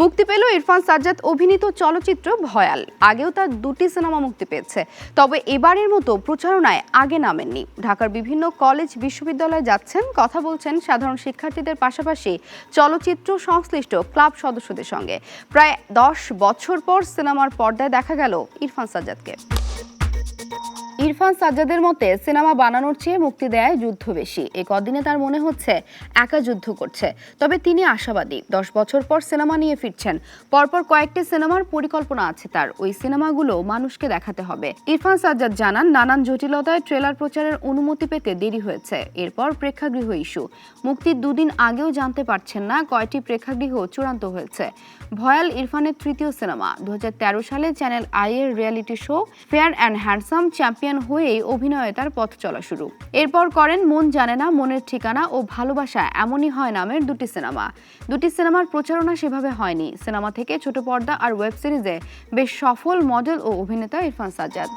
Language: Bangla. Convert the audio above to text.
মুক্তি পেল ইরফান সাজ্জাদ অভিনীত চলচ্চিত্র ভয়াল। আগেও তার দুটি সিনেমা মুক্তি পেয়েছে। তবে এবারের মতো প্রচারণায় আগে নামেননি। ঢাকার বিভিন্ন কলেজ, বিশ্ববিদ্যালয়ে যাচ্ছেন, কথা বলছেন সাধারণ শিক্ষার্থীদের পাশাপাশি চলচ্চিত্র সংশ্লিষ্ট ক্লাব সদস্যদের সঙ্গে। প্রায় দশ বছর পর সিনেমার পর্দায় দেখা গেল ইরফান সাজ্জাদকে। ইরফান সাজ্জাদের মতে সিনেমা বানানোর চেয়ে মুক্তি দেয় যুদ্ধ বেশি। এই কদিনে তার মনে হচ্ছে একা যুদ্ধ করছে। তবে তিনি আশাবাদী। দশ বছর পর সিনেমা নিয়ে ফিরছেন। পরপর কয়েকটি সিনেমার পরিকল্পনা আছে তার। ওই সিনেমাগুলো মানুষকে দেখাতে হবে। ইরফান সাজ্জাদ জানান, নানান জটিলতায় ট্রেলার প্রচারের অনুমতি পেতে দেরি হয়েছে। এরপর প্রেক্ষাগৃহ ইস্যু। মুক্তির দুদিন আগেও জানতে পারছেন না কয়টি প্রেক্ষাগৃহ চূড়ান্ত হয়েছে। ভয়াল ইরফানের তৃতীয় সিনেমা। দু হাজার তেরো সালে চ্যানেল আই এর reality show, fair and handsome champion হয়েই অভিনয়ে তার পথ চলা শুরু। এরপর করেন মন জানে না, মনের ঠিকানা ও ভালোবাসা এমনই হয় নামের দুটি সিনেমা। দুটি সিনেমার প্রচারণা সেভাবে হয়নি। সিনেমা থেকে ছোট পর্দা আর ওয়েব সিরিজে বেশ সফল মডেল ও অভিনেতা ইরফান সাজ্জাদ।